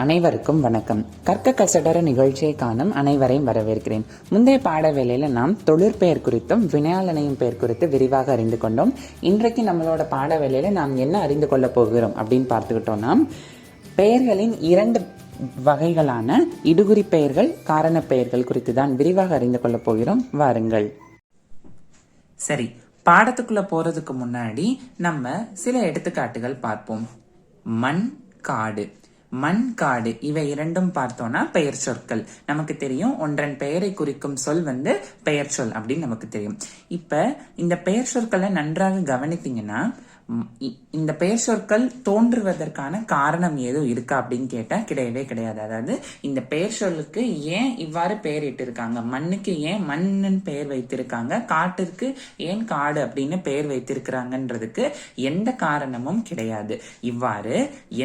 அனைவருக்கும் வணக்கம். கற்க கசடர நிகழ்ச்சியை காணும் அனைவரையும் வரவேற்கிறேன். முந்தைய பாட வேலையில் நாம் தொழிற்பெயர் குறித்தும் வினையாளனையும் பெயர் குறித்து விரிவாக அறிந்து கொண்டோம். இன்றைக்கு நம்மளோட பாட வேலையில் நாம் என்ன அறிந்து கொள்ள போகிறோம் அப்படின்னு பார்த்துக்கிட்டோம்னா பெயர்களின் இரண்டு வகைகளான இடுகுறி பெயர்கள் காரண பெயர்கள் குறித்து தான் விரிவாக அறிந்து கொள்ளப் போகிறோம். வாருங்கள். சரி பாடத்துக்குள்ள போறதுக்கு முன்னாடி நம்ம சில எடுத்துக்காட்டுகள் பார்ப்போம். மண் காடு. மண் காடு இவை இரண்டும் பார்த்தோம்னா பெயர் சொற்கள். நமக்கு தெரியும் ஒன்றன் பெயரை குறிக்கும் சொல் வந்து பெயர் சொல் அப்படின்னு நமக்கு தெரியும். இப்ப இந்த பெயர் சொற்களை நன்றாக கவனித்தீங்கன்னா இந்த பெயர் சொற்கள் தோன்றுவதற்கான காரணம் ஏதோ இருக்கா அப்படின்னு கேட்டா கிடையவே கிடையாது. அதாவது இந்த பெயர் சொல்லுக்கு ஏன் இவ்வாறு பெயரிட்டு இருக்காங்க மண்ணுக்கு ஏன் மண்ணுன்னு பெயர் வைத்திருக்காங்க? காட்டிற்கு ஏன் காடு அப்படின்னு பெயர் வைத்திருக்கிறாங்கன்றதுக்கு எந்த காரணமும் கிடையாது. இவ்வாறு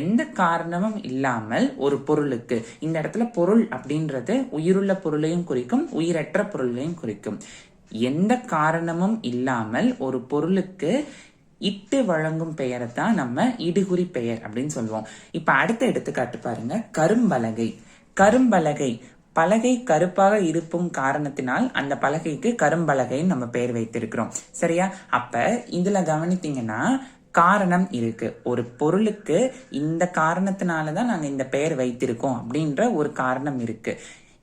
எந்த காரணமும் இல்லாமல் ஒரு பொருளுக்கு இந்த இடத்துல பொருள் அப்படின்றது உயிருள்ள பொருளையும் குறிக்கும் உயிரற்ற பொருளையும் குறிக்கும். எந்த காரணமும் இல்லாமல் ஒரு பொருளுக்கு இட்டு வழங்கும் பெயரை தான் நம்ம இடுகுறி பெயர் அப்படின்னு சொல்லுவோம். இப்ப அடுத்த எடுத்துக்காட்டு பாருங்க. கரும்பலகை. கரும்பலகை. பலகை கருப்பாக இருக்கும் காரணத்தினால் அந்த பலகைக்கு கரும்பலகைன்னு நம்ம பெயர் வைத்திருக்கிறோம். சரியா? அப்ப இதுல கவனித்தீங்கன்னா காரணம் இருக்கு. ஒரு பொருளுக்கு இந்த காரணத்தினால தான் நாங்க இந்த பெயர் வைத்திருக்கோம் அப்படின்ற ஒரு காரணம் இருக்கு.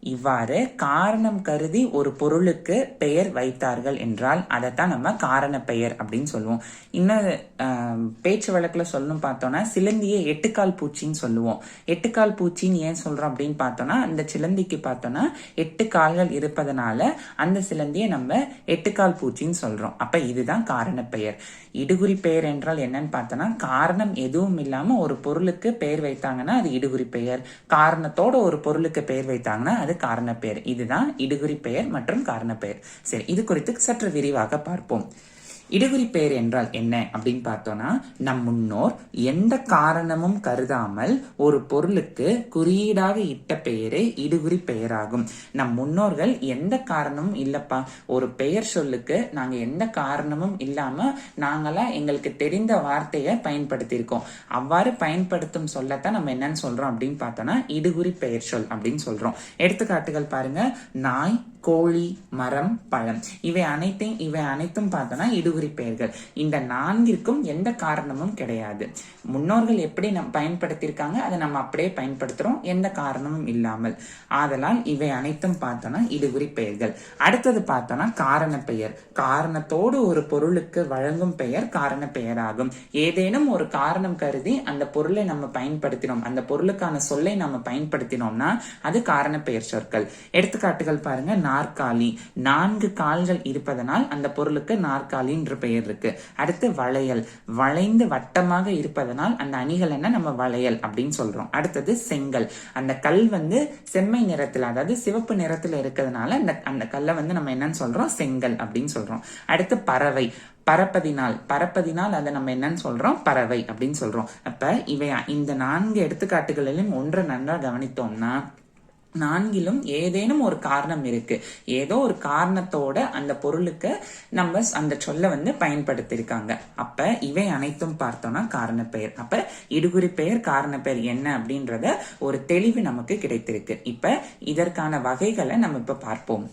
இவ்வாறு காரணம் கருதி ஒரு பொருளுக்கு பெயர் வைத்தார்கள் என்றால் அதைத்தான் நம்ம காரண பெயர் அப்படின்னு சொல்லுவோம். இன்னும் பேச்சு வழக்கில் சொல்லணும் பார்த்தோன்னா சிலந்தியை எட்டுக்கால் பூச்சின்னு சொல்லுவோம். எட்டுக்கால் பூச்சின்னு ஏன் சொல்கிறோம் அப்படின்னு பார்த்தோன்னா அந்த சிலந்திக்கு பார்த்தோன்னா எட்டு கால்கள் இருப்பதனால அந்த சிலந்தியை நம்ம எட்டுக்கால் பூச்சின்னு சொல்கிறோம் அப்போ இதுதான் காரண பெயர். இடுகுறி பெயர் என்றால் என்னன்னு பார்த்தோன்னா காரணம் எதுவும் இல்லாமல் ஒரு பொருளுக்கு பெயர் வைத்தாங்கன்னா அது இடுகுறி பெயர். காரணத்தோட ஒரு பொருளுக்கு பெயர் வைத்தாங்கன்னா அது காரண பெயர் இதுதான் இடுகுறி பெயர் மற்றும் காரண பெயர் சரி இது குறித்து சற்று விரிவாக பார்ப்போம். இடுகுறி பெயர் என்றால் என்ன அப்படின்னு பார்த்தோம்னா நம் முன்னோர் எந்த காரணமும் கருதாமல் ஒரு பொருளுக்கு குறியீடாக இட்ட பெயரே இடுகுறி பெயராகும். நம் முன்னோர்கள் எந்த காரணமும் இல்லப்பா. ஒரு பெயர் சொல்லுக்கு நாங்க எந்த காரணமும் இல்லாம நாங்களா எங்களுக்கு தெரிந்த வார்த்தையை பயன்படுத்தியிருக்கோம். அவ்வாறு பயன்படுத்தும் சொல்லத்தான் நம்ம என்னன்னு சொல்றோம் அப்படின்னு பார்த்தோம்னா இடுகுறி பெயர் சொல் அப்படின்னு சொல்றோம். எடுத்துக்காட்டுகள் பாருங்க. நாய் கோழி மரம் பழம். இவை அனைத்தையும் இவை அனைத்தும் பார்த்தோன்னா இடுகுறி பெயர்கள். இந்த நான்கிற்கும் எந்த காரணமும் கிடையாது. முன்னோர்கள் எப்படி நம் பயன்படுத்தியிருக்காங்க அதை நம்ம அப்படியே பயன்படுத்துறோம். எந்த காரணமும் இல்லாமல். ஆதலால் இவை அனைத்தும் பார்த்தோன்னா இடுகுறி பெயர்கள். அடுத்தது பார்த்தோன்னா காரண பெயர். காரணத்தோடு ஒரு பொருளுக்கு வழங்கும் பெயர் காரண பெயராகும். ஏதேனும் ஒரு காரணம் கருதி அந்த பொருளை நம்ம பயன்படுத்தினோம். அந்த பொருளுக்கான சொல்லை நம்ம பயன்படுத்தினோம்னா அது காரண பெயர் சொற்கள். எடுத்துக்காட்டுகள் பாருங்க. நாற்காலி. நான்கு கால்கள் இருப்பதனால் அந்த பொருளுக்கு நாற்காலி என்ற பெயர் இருக்கு. அடுத்து வளையல். வளைந்து வட்டமாக இருப்பதனால் அந்த அணிகள் என்ன? நம்ம வளையல் அப்படின்னு சொல்றோம். அடுத்தது செங்கல். அந்த கல் வந்து செம்மை நிறத்துல அதாவது சிவப்பு நிறத்துல இருக்கிறதுனால அந்த அந்த கல்லை வந்து நம்ம என்னன்னு சொல்றோம்? செங்கல் அப்படின்னு சொல்றோம். அடுத்து பறவை. பரப்பதினால் பரப்பதினால் அதை நம்ம என்னன்னு சொல்றோம்? பறவை அப்படின்னு சொல்றோம். அப்ப இவையா இந்த நான்கு எடுத்துக்காட்டுகளிலும் ஒன்றை நன்றா கவனித்தோம்னா நான்கிலும் ஏதேனும் ஒரு காரணம் இருக்கு. ஏதோ ஒரு காரணத்தோட அந்த பொருளுக்கு நம்ம அந்த சொல்ல வந்து பயன்படுத்தியிருக்காங்க அப்ப இவை அனைத்தும் பார்த்தோம்னா காரண பெயர். அப்ப இடுகுறி பெயர் காரண பெயர் என்ன அப்படின்றத ஒரு தெளிவு நமக்கு கிடைத்திருக்கு. இப்ப இதற்கான வகைகளை நம்ம இப்ப பார்ப்போம்.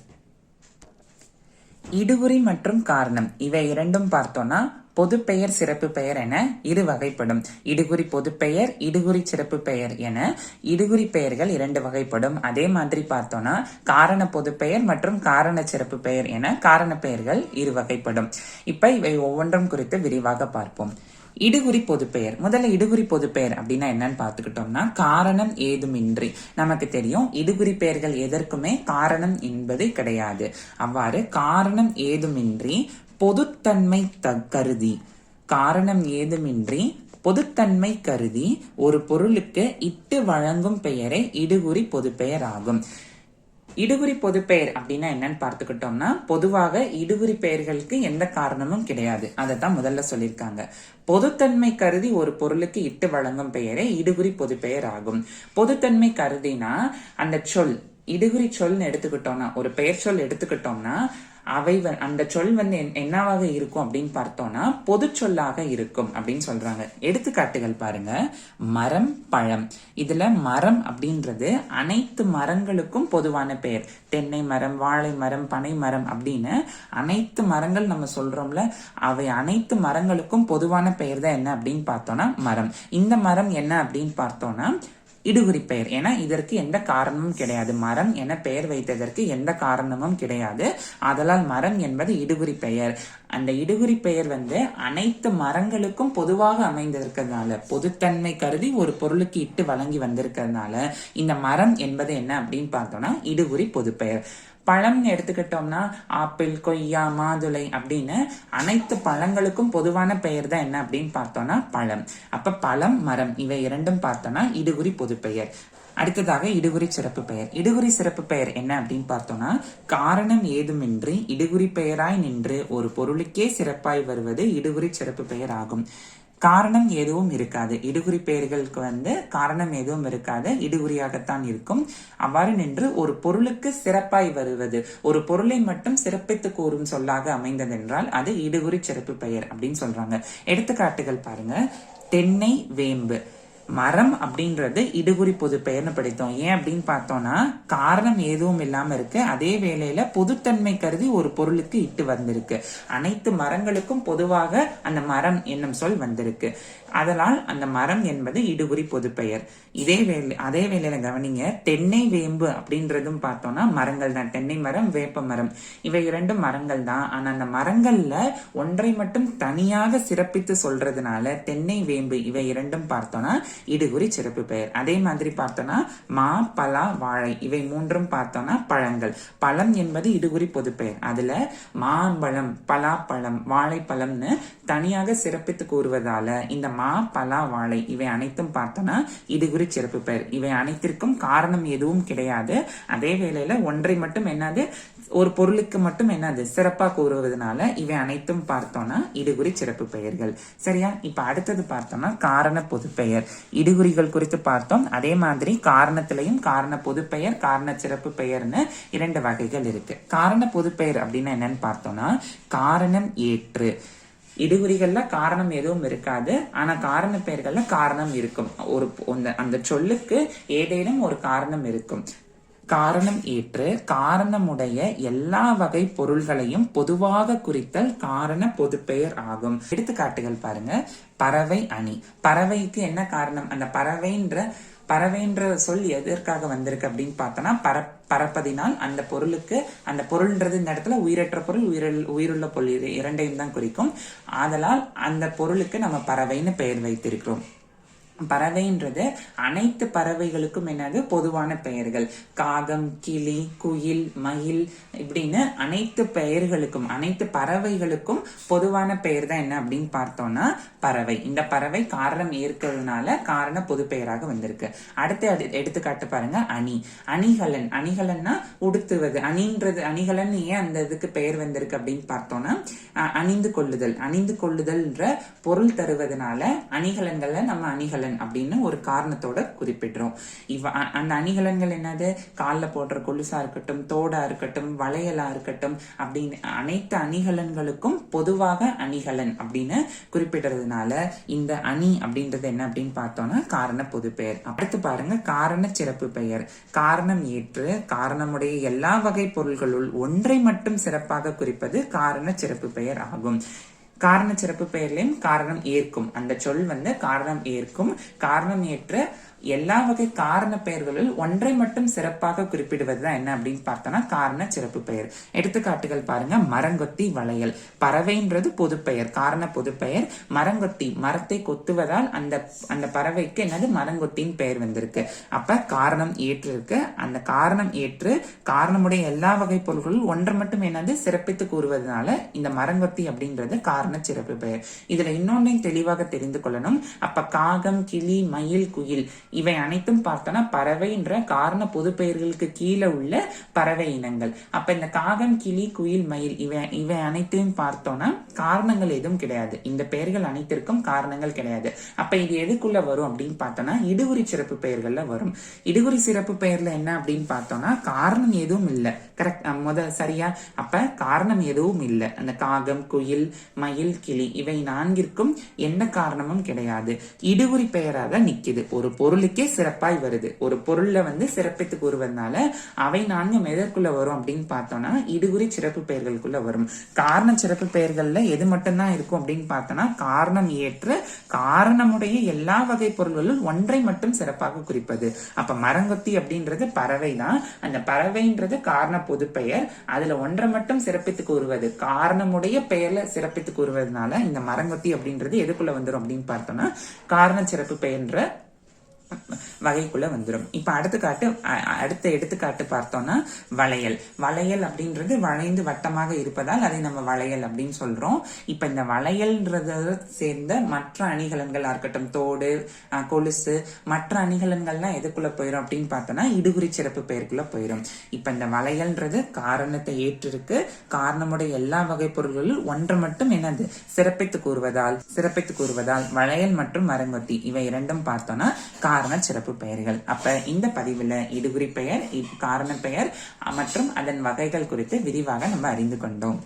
இடுகுறி மற்றும் காரணம். இவை இரண்டும் பார்த்தோம்னா பொதுப்பெயர் சிறப்பு பெயர் என இரு வகைப்படும். இடுகுறி பொதுப்பெயர் இடுகுறி சிறப்பு பெயர் என இடுகுறி பெயர்கள் இரண்டு வகைப்படும். அதே மாதிரி பார்த்தோம்னா காரண பொதுப்பெயர் மற்றும் காரண சிறப்பு பெயர் என காரண பெயர்கள் இரு வகைப்படும். இப்ப இவை ஒவ்வொன்றும் குறித்து விரிவாக பார்ப்போம். இடுகுறி பொதுப்பெயர். முதல்ல இடுகுறி பொதுப்பெயர் அப்படின்னா என்னன்னு பார்த்துக்கிட்டோம்னா காரணம் ஏதுமின்றி. நமக்கு தெரியும் இடுகுறி பெயர்கள் எதற்குமே காரணம் என்பது கிடையாது. அவ்வாறு காரணம் ஏதுமின்றி பொதுத்தன்மை த கருதி. காரணம் ஏதுமின்றி பொதுத்தன்மை கருதி ஒரு பொருளுக்கு இட்டு வழங்கும் பெயரே இடுகுறி பொதுப்பெயர் ஆகும். இடுகுறி பொதுப்பெயர் அப்படின்னா என்னன்னு பார்த்துக்கிட்டோம்னா பொதுவாக இடுகுறி பெயர்களுக்கு எந்த காரணமும் கிடையாது. அதை தான் முதல்ல சொல்லியிருக்காங்க. பொதுத்தன்மை கருதி ஒரு பொருளுக்கு இட்டு வழங்கும் பெயரே இடுகுறி பொதுப்பெயர் ஆகும். பொதுத்தன்மை கருதினா அந்த சொல் இடுகுறி சொல்னு எடுத்துக்கிட்டோம்னா ஒரு பெயர் சொல் எடுத்துக்கிட்டோம்னா அவை வ- அந்த சொல் வந்து என்- என்னவாக இருக்கும் அப்படின்னு பார்த்தோம்னா பொது சொல்லாக இருக்கும் அப்படின்னு சொல்றாங்க. எடுத்துக்காட்டுகள் பாருங்க. மரம் பழம். இதுல மரம் அப்படின்றது அனைத்து மரங்களுக்கும் பொதுவான பெயர். தென்னை மரம் வாழை மரம் பனை மரம் அப்படின்னு அனைத்து மரங்கள் நம்ம சொல்றோம்ல அவை அனைத்து மரங்களுக்கும் பொதுவான பெயர் தான் என்ன அப்படின்னு பார்த்தோம்னா மரம். இந்த மரம் என்ன அப்படின்னு பார்த்தோம்னா இடுகுறி பெயர். ஏன்னா இதற்கு எந்த காரணமும் கிடையாது. மரம் என பெயர் வைத்ததற்கு எந்த காரணமும் கிடையாது. ஆதலால் மரம் என்பது இடுகுறி பெயர். அந்த இடுகுறி பெயர் வந்து அனைத்து மரங்களுக்கும் பொதுவாக அமைந்திருக்கிறதுனால பொதுத்தன்மை கருதி ஒரு பொருளுக்கு இட்டு வழங்கி வந்திருக்கிறதுனால இந்த மரம் என்பது என்ன அப்படின்னு பார்த்தோம்னா இடுகுறி பொதுப்பெயர். பழம்னு எடுத்துக்கிட்டோம்னா ஆப்பிள் கொய்யா மாதுளை அப்படின்னு அனைத்து பழங்களுக்கும் பொதுவான பெயர் தான் என்ன அப்படின்னு பார்த்தோம்னா பழம். அப்ப பழம் மரம் இவை இரண்டும் பார்த்தோம்னா இடுகுறி பொதுப்பெயர் அடுத்ததாக இடுகுறி சிறப்பு பெயர். இடுகுறி சிறப்பு பெயர் என்ன அப்படின்னு பார்த்தோம்னா காரணம் ஏதுமின்றி இடுகுறி பெயராய் நின்று ஒரு பொருளுக்கே சிறப்பாய் வருவது இடுகுறி சிறப்பு பெயர் ஆகும். காரணம் எதுவும் இருக்காது. இடுகுறி பெயர்களுக்கு வந்து காரணம் எதுவும் இருக்காது. இடுகுறியாகத்தான் இருக்கும். அவ்வாறு நின்று ஒரு பொருளுக்கு சிறப்பாய் வருவது ஒரு பொருளை மட்டும் சிறப்பித்து கூறும் சொல்லாக அமைந்ததென்றால் அது இடுகுறி சிறப்பு பெயர் அப்படின்னு சொல்றாங்க. எடுத்துக்காட்டுகள் பாருங்க. தென்னை வேம்பு. மரம் அப்படின்றது இடுகுறி பொது பெயர்னு படித்தோம். ஏன் அப்படின்னு பார்த்தோம்னா காரணம் எதுவும் இல்லாம இருக்கு. அதே வேளையில பொதுத்தன்மை கருதி ஒரு பொருளுக்கு இட்டு வந்திருக்கு. அனைத்து மரங்களுக்கும் பொதுவாக அந்த மரம் என்னும் சொல் வந்திருக்கு. அதனால் அந்த மரம் என்பது இடுகுறி பொது பெயர். இதே வேலை அதே வேளையில கவனிங்க தென்னை வேம்பு அப்படின்றதும் பார்த்தோம்னா மரங்கள் தான். தென்னை மரம் வேப்ப மரம். இவை இரண்டும் மரங்கள் தான். ஆனா அந்த மரங்கள்ல ஒன்றை மட்டும் தனியாக சிறப்பித்து சொல்றதுனால தென்னை வேம்பு இவை இரண்டும் பார்த்தோம்னா இடுகுறி சிறப்பு பெயர். அதே மாதிரி பார்த்தோம்னா மா பலா வாழை. இவை மூன்றும் பார்த்தோம்னா பழங்கள். பழம் என்பது இடுகுறி பொதுப்பெயர் அதுல மாம்பழம் பலாப்பழம் வாழைப்பழம்னு தனியாக சிறப்பித்து கூறுவதால இந்த மா பலா வாழை இவை அனைத்தும் பார்த்தோன்னா இடுகுறி சிறப்பு பெயர். இவை அனைத்திற்கும் காரணம் எதுவும் கிடையாது. அதே வேளையில ஒன்றை மட்டும் என்னது? ஒரு பொருளுக்கு மட்டும் என்னது? சிறப்பா கூறுவதனால இவை அனைத்தும் பார்த்தோம்னா இடுகுறி சிறப்பு பெயர்கள். சரியா? இப்ப அடுத்தது பார்த்தோம்னா காரண பொதுப்பெயர் இடுகுறிகள் குறித்து பார்த்தோம். அதே மாதிரி காரணத்திலையும் காரண பொதுப்பெயர் காரண சிறப்பு பெயர்னு இரண்டு வகைகள் இருக்கு. காரண பொதுப்பெயர் அப்படின்னா என்னன்னு பார்த்தோம்னா காரணம் ஏற்று. இடுகுறிகள்ல காரணம் எதுவும் இருக்காது. ஆனா காரண பெயர்கள்ல காரணம் இருக்கும். ஒரு அந்த- அந்த சொல்லுக்கு ஏதேனும் ஒரு காரணம் இருக்கும். காரணம் ஏற்று காரணமுடைய எல்லா வகை பொருள்களையும் பொதுவாக குறித்தல் காரண பொதுப்பெயர் ஆகும். எடுத்துக்காட்டுகள் பாருங்க. பறவை அணி. பறவைக்கு என்ன காரணம்? அந்த பறவைன்ற பறவைன்ற சொல் எதற்காக வந்திருக்கு அப்படின்னு பார்த்தோன்னா பர பறப்பதினால் அந்த பொருளுக்கு அந்த பொருள்ன்றது இந்த இடத்துல உயிரற்ற பொருள் உயிரில் உயிருள்ள பொருள் இரண்டையும் தான் குறிக்கும். ஆதலால் அந்த பொருளுக்கு நம்ம பறவைன்னு பெயர் வைத்திருக்கிறோம். பறவைன்றது அனைத்து பறவைகளுக்கும் என்னது? பொதுவான பெயர்கள். காகம் கிளி குயில் மயில் இப்படின்னு அனைத்து பெயர்களுக்கும் அனைத்து பறவைகளுக்கும் பொதுவான பெயர் தான் என்ன அப்படின்னு பார்த்தோம்னா பறவை. இந்த பறவை காரணம் ஏற்கிறதுனால காரண பொது பெயராக வந்திருக்கு. அடுத்து எடுத்துக்காட்டு பாருங்க அணி. அணிகலன். அணிகலன்னா உடுத்துவது. அணின்றது அணிகலன் ஏன் அந்த இதுக்கு பெயர் வந்திருக்கு அப்படின்னு பார்த்தோம்னா அணிந்து கொள்ளுதல். அணிந்து கொள்ளுதல்ன்ற பொருள் தருவதனால அணிகலன்களை நம்ம அணிகலன் அப்படின்னு ஒரு காரணத்தோட குறிப்பிடுறோம். இவ அந்த அணிகலன்கள் என்னது? காலில் போடுற கொலுசா இருக்கட்டும் தோடா இருக்கட்டும் வளையலா இருக்கட்டும் அப்படின்னு அனைத்து அணிகலன்களுக்கும் பொதுவாக அணிகலன் அப்படின்னு குறிப்பிடுறதுனால இந்த அணி அப்படின்றது என்ன அப்படின்னு பார்த்தோம்னா காரண பொது பெயர். அடுத்து பாருங்க காரண சிறப்பு பெயர். காரணம் ஏற்று காரணமுடைய எல்லா வகை பொருள்களுள் ஒன்றை மட்டும் சிறப்பாக குறிப்பது காரண சிறப்பு பெயர் ஆகும். காரண சிறப்பு பெயர்லையும் காரணம் ஏற்கும். அந்த சொல் வந்து காரணம் ஏற்கும். காரணம் ஏற்ற எல்லா வகை காரண பெயர்களில் ஒன்றை மட்டும் சிறப்பாக குறிப்பிடுவது தான் என்ன அப்படின்னு பார்த்தோம்னா காரண சிறப்பு பெயர். எடுத்துக்காட்டுகள் பாருங்க. மரங்கொத்தி வளையல். பறவைன்றது பொதுப்பெயர் காரண பொதுப்பெயர் மரங்கொத்தி. மரத்தை கொத்துவதால் அந்த அந்த பறவைக்கு என்னது? மரங்கொத்தின்னு பெயர் வந்திருக்கு. அப்ப காரணம் ஏற்று இருக்கு அந்த காரணம் ஏற்று காரணமுடைய எல்லா வகை பொருள்களும் ஒன்றை மட்டும் என்னது? சிறப்பித்து கூறுவதனால இந்த மரங்கொத்தி அப்படின்றது காரண சிறப்பு பெயர். இதுல இன்னொன்னையும் தெளிவாக தெரிந்து கொள்ளணும். அப்ப காகம் கிளி மயில் குயில் இவை அனைத்தும் பார்த்தோன்னா பறவைன்ற காரண பொது பெயர்களுக்கு கீழே உள்ள பறவை இனங்கள். அப்ப இந்த காகம் கிளி குயில் மயில் இவை இவை அனைத்தையும் பார்த்தோம்னா காரணங்கள் எதுவும் கிடையாது. இந்த பெயர்கள் அனைத்திற்கும் காரணங்கள் கிடையாது. அப்ப இது எதுக்குள்ள வரும் அப்படின்னு பார்த்தோம்னா இடுகுறி சிறப்பு பெயர்கள்ல வரும். இடுகுறி சிறப்பு பெயர்ல என்ன அப்படின்னு பார்த்தோம்னா காரணம் எதுவும் இல்லை. கரெக்ட் முத சரியா அப்ப காரணம் எதுவும் இல்லை. அந்த காகம் குயில் மயில் கிளி இவை நான்கிற்கும் எந்த காரணமும் கிடையாது. இடுகுறி பெயராக நிக்குது. ஒரு பொருளுக்கே சிறப்பாய் வருது. ஒரு பொருள்ல வந்து சிறப்பித்து கூறுவதனால அவை நான்கும் எதற்குள்ள வரும் அப்படின்னு பார்த்தோம்னா இடுகுறி சிறப்பு பெயர்களுக்குள்ள வரும். காரண சிறப்பு பெயர்கள்ல எது மட்டும்தான் இருக்கும் அப்படின்னு பார்த்தோம்னா காரணம் ஏற்று காரணமுடைய எல்லா வகை பொருள்களும் ஒன்றை மட்டும் சிறப்பாக குறிப்பது. அப்ப மரங்கொத்தி அப்படின்றது பறவை தான் அந்த பறவைன்றது காரண பொதுப்பெயர் அதுல ஒன்றை மட்டும் சிறப்பித்து கூறுவது. காரணமுடைய பெயர்ல சிறப்பித்து கூறுவதனால இந்த மரங்கொத்தி அப்படின்றது எதுக்குள்ள வந்துரும் அப்படின்னு பார்த்தோம்னா காரண சிறப்பு பெயர்ன்ற வகைக்குள்ள வந்துடும் இப்போ அடுத்துக்காட்டு அடுத்த எடுத்துக்காட்டு பார்த்தோம்னா வளையல். வளையல் அப்படின்றது வளைந்து வட்டமாக இருப்பதால் அதை நம்ம வளையல் அப்படின்னு சொல்றோம். இப்போ இந்த வளையல்ன்றத சேர்ந்த மற்ற அணிகலன்களாக இருக்கட்டும் தோடு கொலுசு மற்ற அணிகலன்கள்லாம் எதுக்குள்ள போயிடும் அப்படின்னு பார்த்தோம்னா இடுகுறி சிறப்பு பெயருக்குள்ள போயிடும் இப்போ இந்த வளையல்ன்றது காரணத்தை ஏற்றிருக்கு. காரணமுடைய எல்லா வகை பொருள்களில் ஒன்று மட்டும் என்னது? சிறப்பித்து கூறுவதால் சிறப்பித்து கூறுவதால் வளையல் மற்றும் மரங்கொத்தி இவை இரண்டும் பார்த்தோம்னா காரண சிறப்பு பெயர்கள். அப்ப இந்த பதிவுல இடுகுறி பெயர் காரண பெயர் மற்றும் அதன் வகைகள் குறித்து விரிவாக நம்ம அறிந்து கொண்டோம்.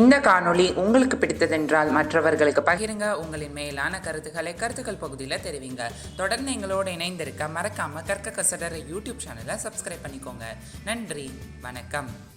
இந்த காணொளி உங்களுக்கு பிடித்ததென்றால் மற்றவர்களுக்கு பகிருங்க. உங்களின் மேலான கருத்துக்களை கருத்துக்கள் பகுதியில் தெரிவிங்க. தொடர்ந்து எங்களோடு இணைந்திருக்க மறக்காம கற்க கசடர யூடியூப் சேனலை சப்ஸ்கிரைப் பண்ணிக்கோங்க. நன்றி வணக்கம்.